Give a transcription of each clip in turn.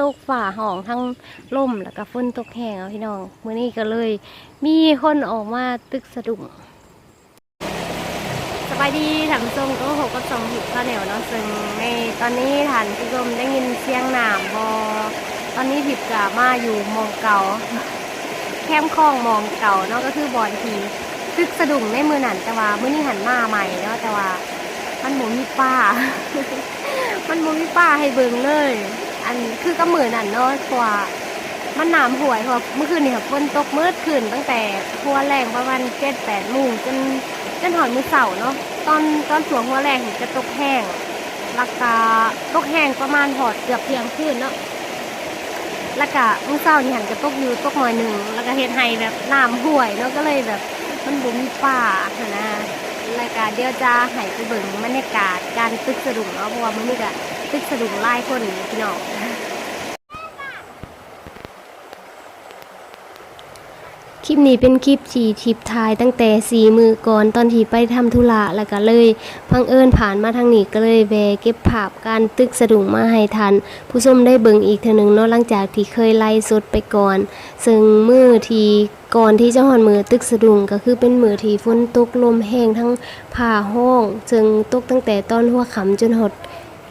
ตกฝ่าห้องทั้งล่มแล้วก็ฝนตกแห้งเอาพี่น้องมื้อนี้ก็เลย มีคนออกมาตึกสะดุ้งสบายดีถังทรงก็หกก็สองหิบข้าวเหนียวเนาะซึ่งในตอนนี้ฐานผู้ชมได้ยินเสียงหนามพอตอนนี้ผิบกามาอยู่มองเก่า แคมคลองมองเก่าเนาะก็คือบอลทีตึกสะดุ้งในมือหนันแต่ว่ามื้อนี้หันมาใหม่เนาะแต่ว่ามันหมูมีป้า มันหมูมีป้าให้เบิ่งเลย อันคือกระมือนั่นเนาะเพราะว่ามันหนามห่วยเพราะเมื่อคืนนี่ค่ะฝนตกมืดขึ้นตั้งแต่หัวแรงประมาณเจ็ดแปดโมงจนจนหอนมือเสาเนาะตอนตอนสวงหัวแรงจะตกแห้งราคาตกแห้งประมาณหอดเกือบเที่ยงคืนเนาะแล้วก็มือเสาเนี่ยหันจะตกอยู่ตกหน่อยหนึ่งแล้วก็เฮ็ดให้แบบน้ำห่วยเนาะก็เลยแบบมันบุมีป้าหนะรายการเดียวจะให้ไปเบิ่งบรรยากาศการตึกสะดุ้งเนาะเพราะว่ามื้อนี้ก็ ตึกสะดุ้งลายคนพี่น้องคลิปนี้เป็นคลิปที่ทิปทายตั้งแต่สีมือก่อนตอนที่ไปทำธุระแล้วก็เลยพังเอิญผ่านมาทางนี้ก็เลยแวเก็บภาพการตึกสะดุ้งมาให้ทัน ผู้ชมได้เบิ่งอีกเทอหนึงเนาะหลังจากที่เคยไล่สดไปก่อน ซึ่งมือที่ก่อนที่จะหอนมือตึกสะดุ้งก็คือเป็นมือที่ฝนตกลมแห้งทั้งผ่าห้องซึ่งตกตั้งแต่ตอนหัวค่ำจนหด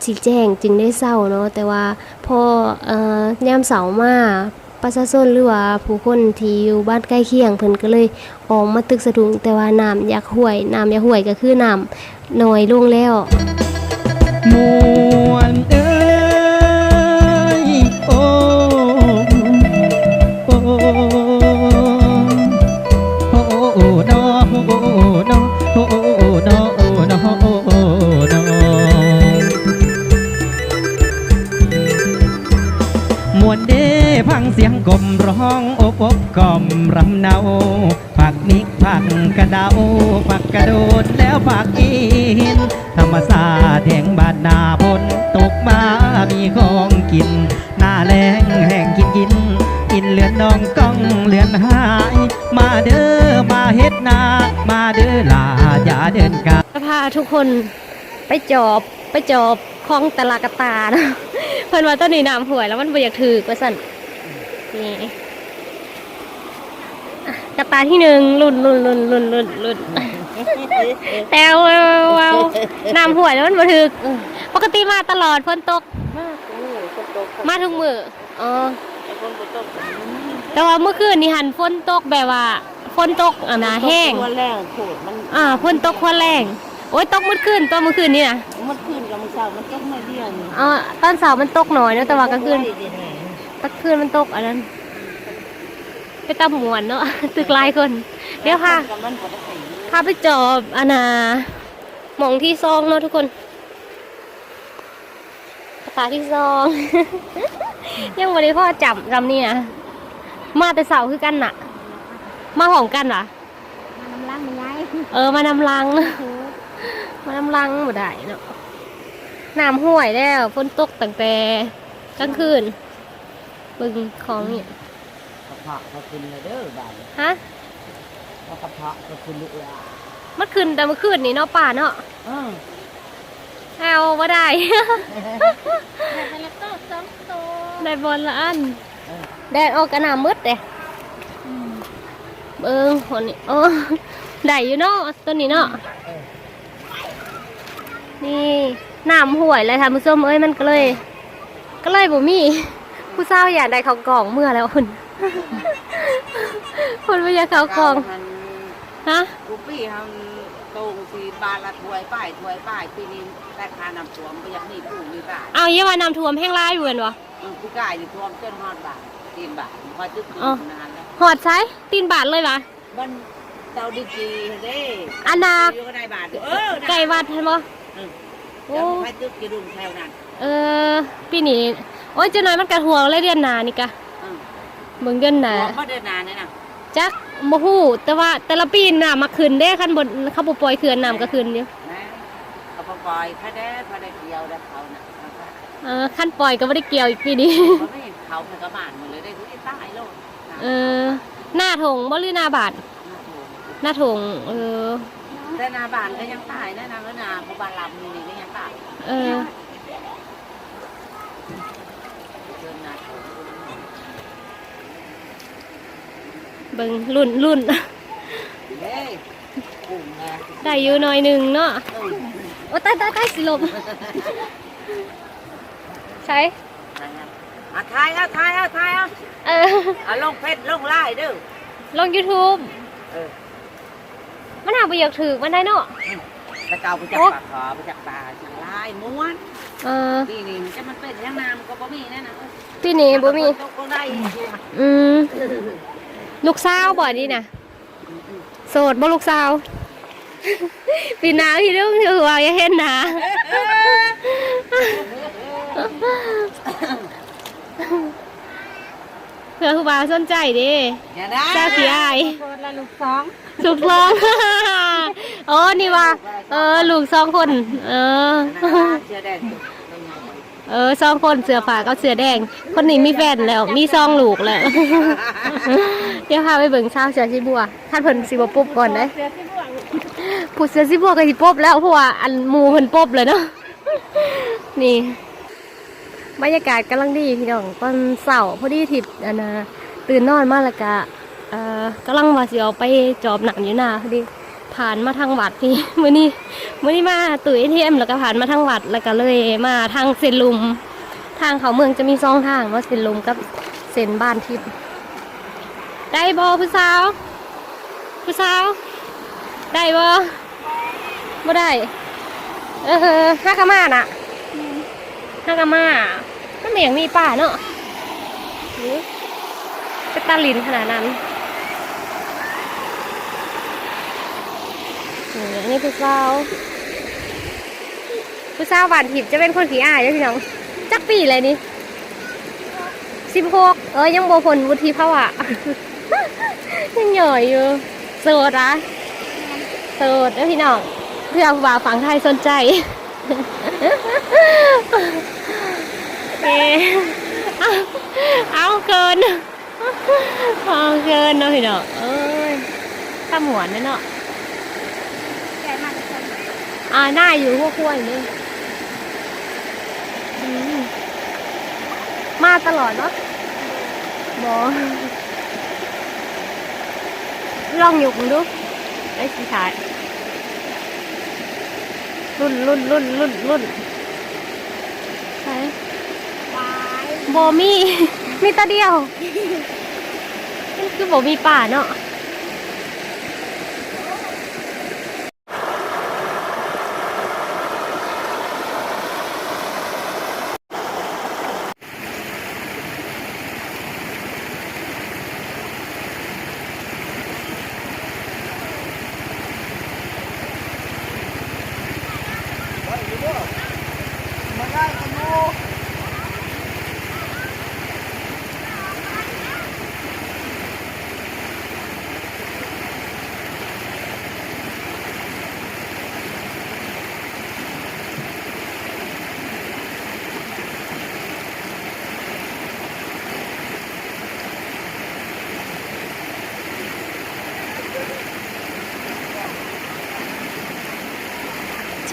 สีแจ้งจึงได้เศร้าเนาะแต่ว่าพอเอ่อยามเสาร์มาประชาชนหรือว่าผู้คนที่อยู่บ้านใกล้เคียงเพิ่นก็เลยออกมาตึกสะดุ้งแต่ว่าน้ำอยากห่วยน้ำอยากห่วยก็คือน้ำน้อยลงแล้วมวนเอ มวนเด้พังเสียงกลมร้องโอบอบกล่อมรำเนาผักนิกผักกระดาผักกระโดดแล้วผักอินธรรมศาสตร์แห่งบานนาพนตกมามีของกิน หน้าแรงแห่งกินกินกินเลือนนองก้องเลือนหาย มาเด้อมาเฮ็ดนา มาเด้อลาอย่าเดินกาจะพาทุกคนไปจอบไปจอบคลองตลากตานะ พิ่นว่าต้นนี้น้ำห่วยแล้วมันบ่อยากถือกว่าสั่นนี่อะกระตาที่หนึ่งลุ่นลุ่นลุ่นลุ่นลุ่นลุ่นแต่ววาวน้ำห่วยแล้วมันบ่ถือกปกติมาตลอดฝนตกมากโอ้ยคนตก มาทุกมืออ๋อไอ้คนบ่ตกแต่ว่าเมื่อคืนนี่หันฝนตกแบบว่าฝนตกอะนะแห้งตัวแรงโผดมันอ่าฝนตกควาแรงโอ้ยตกเมื่อคืนตัวเมื่อคืนนี่นะ มันขึ้นกับมันเศร้ามันตกไม่เดียวนี่อ๋อตอนเสาร์มันตกหน่อยเนอะแต่ว่ากลางคืนไว้เดี๋ยวนี้ตะคืนมันตกอันนั้น ไปตำหมวนเนาะ ตึกหลายคน เดี๋ยวค่ะกับมันปกติพาไปจอบอันนาหมองที่ซองเนาะทุกคนภาษาที่ซอง ยังวันนี้พ่อจำจำนี่นะมาแต่เสาร์คือกันน่ะ มาหองกันวะน้ำล้างมันไงเออมานำลัง มานำลังบ่ได้เนาะ น้ำห่วยแล้วฝนตกตั้งแต่กลางคืนเบึงของนี่กระเพาะก็ขึ้นเลยเด้อบ้านฮะแล้วกระเพาะก็ขึ้นลูกอะมันขึ้นแต่เมื่อคืนนี่เนาะป่าเนาะเออเอาว่าได้ไปแล้วก็สองตัวได้บอลละอันเออแดดออกกระหน่ำมืดเลยเบิ้งคนนี้โอ้ได้อยู่เนาะตัวนี้เนาะเออนี่ น้ำห่วยเลยค่ะผู้ชมเอ้ยมันก็เลย ก็เลยบ่มี ผู้สาวอยากได้เขาวกล่องเมื่อแล้วคุณคุณไม่อยากเขาวกล่องมันฮะกูปี้ทำตรงสีบาทละถ้วยป้ายถ้วยป้ายปีนี้แต่คานำท่วมไปยังนี่กูมีบาทเอาเยี่ยมานำท่วมแห้งร้ายอยู่เห็นวะเออกูกายอยู่ท่วมจนฮอดบาทตีนบาทพอจึกอ๋อนานแล้วหอดใช้ตีนบาทเลยวะมันเตาดีจีเด้อันนาอยู่ก็ได้บาทเออไก่วัดเห็นบ่เออ โอ้แล้วพายตึกกี่รุ่งแถวนั้นเออปีนี้โอ้ยเจะน้อยมันกระหัวเลยเดือนหนานี่กะเออเบิ่งเดือนหนาหัวก็เดินนานเลยนะจักบ่ฮู้แต่ว่าแต่ละปีน่ะมาขึ้นเด้คันบนเขาบ่ปล่อยเขื่อนน้ำก็ขึ้นอยู่นะเอาไปปล่อยพระแดดพระแดดเดียวแล้วเขาน่ะเออคันปล่อยก็บ่ได้เกี่ยวอีกปีนี้เขาไม่เขาพกระบาดหมดเลยได้ทุกที่ใต้โลกเออหน้าถงบ่หรือหน้าบาทหน้าถงเออ แต่นาบานก็ยังตายนะนางก็นาพบานลำนี่ก็ยังตายเออเดินนาโถเบิ่งรุ่นรุ่นเฮ้ยกุ้งแดงได้อยู่หน่อยหนึ่งเนาะเออโอ้ตายตายตายสิลมใช่อะทายเอาทายเอาทายเอาเอออะลงเพชรลงไล่เด้อลง YouTube เออ มันหาประโยคถือมันได้เนาะตะเกาไปจากโอ๊ะปากขอไปจากตาจากลายม้วนเออนี่นี่จะมันเป็นยังน้ำก็บ่มีแน่นะพี่นี่บ่มีตกก็ได้อยู่อะอืมลูกสาวบ่นี่นะโสดบ่ลูกสาวปีหนาวที่ลูกถือว่าอย่าเห็นหนา เพื่อครูบาสนใจเดิอย่าได้เจ้าขี้อายคนละลูกสองถูกลองโอ้นี่ว่า เออลูกสองคน เออเชื่อแดงเออสองคนเสือผ่ากับเสือแดง คนนี้มีแฟนแล้ว มีซองลูกแล้ว เดี๋ยวพาไปเบิ่งเช้าวเสือสิบัวท่านเพิ่นสิบ่ปุ๊บก่อนเด้ผู้เสือสิบัวก็สิปุ๊บแล้วเพราะว่าอันหมูเพิ่นปุ๊บเลยเนาะนี่ บรรยากาศกำลังดีพี่น้องตอนเสาร์พอดีทิพย์อันนะตื่นนอนมาแล้วก็เอ่อกำลังว่าสิเอาไปจอบหนังอยู่หน้าพอดีผ่านมาทางวัดพี่มื้อนี้มื้อนี้มาตู้ ATM แล้วก็ผ่านมาทางวัดแล้วก็เลยมาทางเซนลุม ทางเขาเมืองจะมีสองทางว่าเซนลุมกับเซนบ้านทิพย์ได้บ่ผู้สาวผู้สาว ได้บ่บ่ได้ เออฮักกะมาน่ะฮากามา มันเหมียงมีป่าเนาะนี่เป็นตาลินขนาดนั้นนี่อันนี้ผู้สาวผู้สาวหวานถิบจะเป็นคนขี้อายเด้อพี่น้อง จักปีเลยนี่สิบหกเอ้ยยังโบผลวุฒิภาวะยังหย่อยอยู่โสดอะโสดเด้อพี่น้องเพื่อผู้บ่าฝังไทยสนใจ เอเอาเอาเกินเอาเกินเนาะพี่เนาะเอ้ยถ้าหมวนเนี่ยเนาะอ่าหน้าอยู่พวกขั้วอยู่นี่มาตลอดเนาะบอลองหยุกดูไอ้สีขายรุ่นรุ่นรุ่นรุ่นรุ่นใช่ บมี มีแตาเดียวมันคือโบมีป่าเนาะ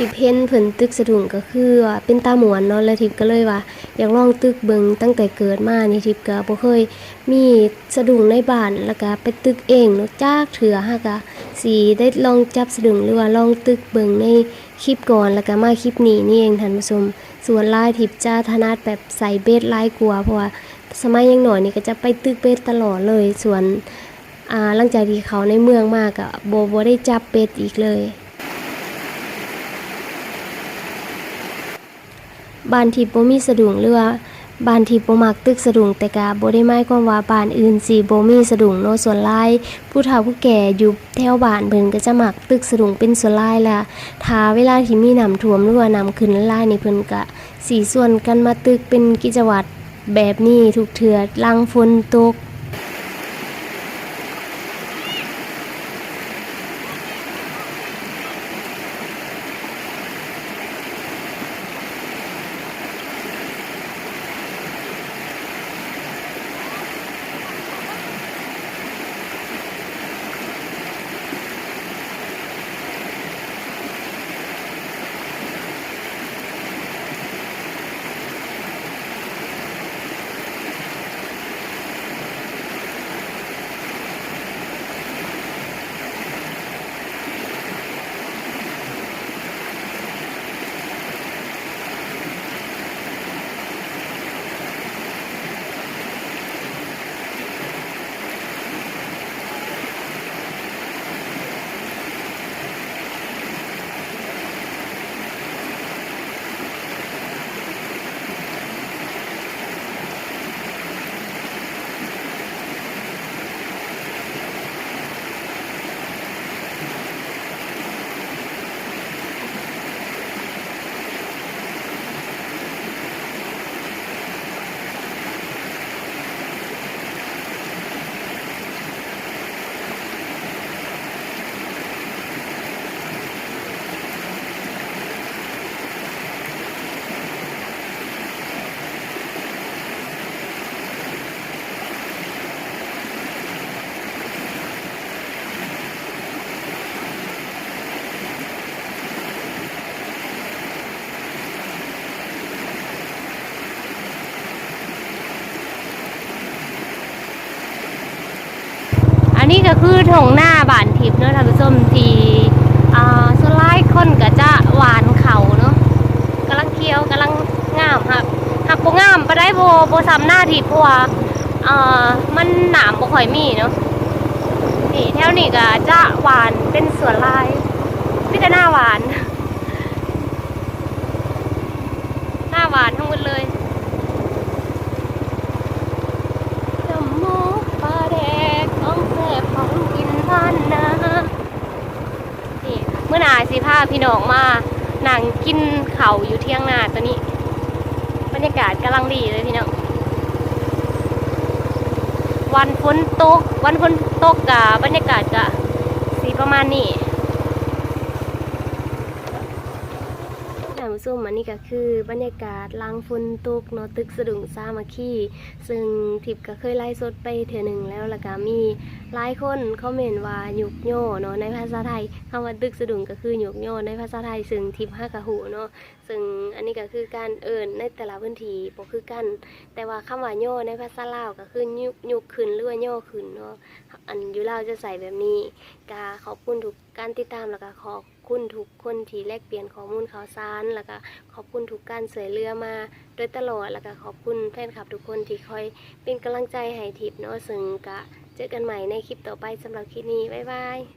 จิเพนเพิ่นตึกสะดุ้งก็คือว่าเป็นตาหมวนเนาะแล้วทิพย์ก็เลยว่าอยากลองตึกเบิงตั้งแต่เกิดมานี่ทิพย์ก็บ่เคยมีสะดุ้งในบ้านแล้วก็ไปตึกเองเนาะจากเถื่อฮะก็สิได้ลองจับสะดุ้งหรือว่าลองตึกเบิงในคลิปก่อนแล้วก็มาคลิปนี้นี่เองท่านผู้ชมส่วนลายทิพย์จะถนัดแบบใส่เบสลายกลัวเพราะว่าสมัยยังหน่อยนี่ก็จะไปตึกเบสตลอดเลยส่วนอ่าหลังจากที่เขาในเมืองมากอะโบโบได้จับเบสอีกเลย บ้านที่บ่มีสะดุ้งเรือ บ้านที่บ่มักตึกสะดุ้งแต่กะบ่ได้หมายความว่าบ้านอื่นสิบ่มีสะดุ้งเนาะส่วนหลายผู้เฒ่าผู้แก่อยู่แถวบ้านเพิ่นก็จะมักตึกสะดุ้งเป็นส่วนหลายแหละถ้าเวลาที่มีน้ำท่วมหรือว่าน้ำขึ้นหลายนี่เพิ่นก็สิส่วนกันมาตึกเป็นกิจวัตรแบบนี้ทุกเทื่อลังฝนตก นี้ก็คือถงหน้าบ้านทิพย์เนาะท่านผู้ชมที่อ่าสไลายคนก็จะหวานเขาเนาะกำลังเคี้ยวกำลังงามครับหักโบ่งามไปได้โบโบซ้ำหน้าทิพย์เพราะว่าอ่ามันหนามบ่ค่อยมีเนาะนี่แถวนี้ก็จะหวานเป็นสวนลายพิจาหน้าหวาน หน้าหวานทั้งหมดเลยจมูกปลาแดกของแซ่บของกินบ้านนะนี่เมื่อหนาพี่น้องมานั่งกินเข่าอยู่เที่ยงนาตัวนี้ บรรยากาศกำลังดีเลยพี่น้อง วันฝนตก วันฝนตกกะบรรยากาศกะสีประมาณนี้านผู้ชมอันนี้ก็คือบรรยากาศลางฝนตกเนาะตึกสะดุงสามัคคีซึ่งทิพย์ก็เคยไล่สดไปเถือหนึ่งแล้วแล้วก็มีหลายคนคอมเมนต์ว่าหยุกโย่เนาะในภาษาไทยคำว่าตึกสะดุงก็คือหยุกโย่ในภาษาไทย ซึ่งทิพย์ห้ากะหูเนาะซึ่งอันนี้ก็คือการเอิ่นในแต่ละพื้นที่บ่คือกัน แต่ว่าคำว่าโย่ในภาษาลาวก็คือยุกยุกขึ้นหรือว่าโย่ขึ้นเนาะอันอยู่ลาวจะใส่แบบนี้กาขอบคุณทุกการติดตามแล้วก็ขอบ คุณทุกคนที่แลกเปลี่ยนข้อมูลข่าวสาร แล้วก็ขอบคุณทุกการเสวยเรือมา โดยตลอด แล้วก็ขอบคุณแฟนคลับทุกคนที่คอยเป็นกำลังใจให้ทิพย์เนาะซึ่งกะเจอกันใหม่ในคลิปต่อไปสำหรับคลิปนี้ บ๊ายบาย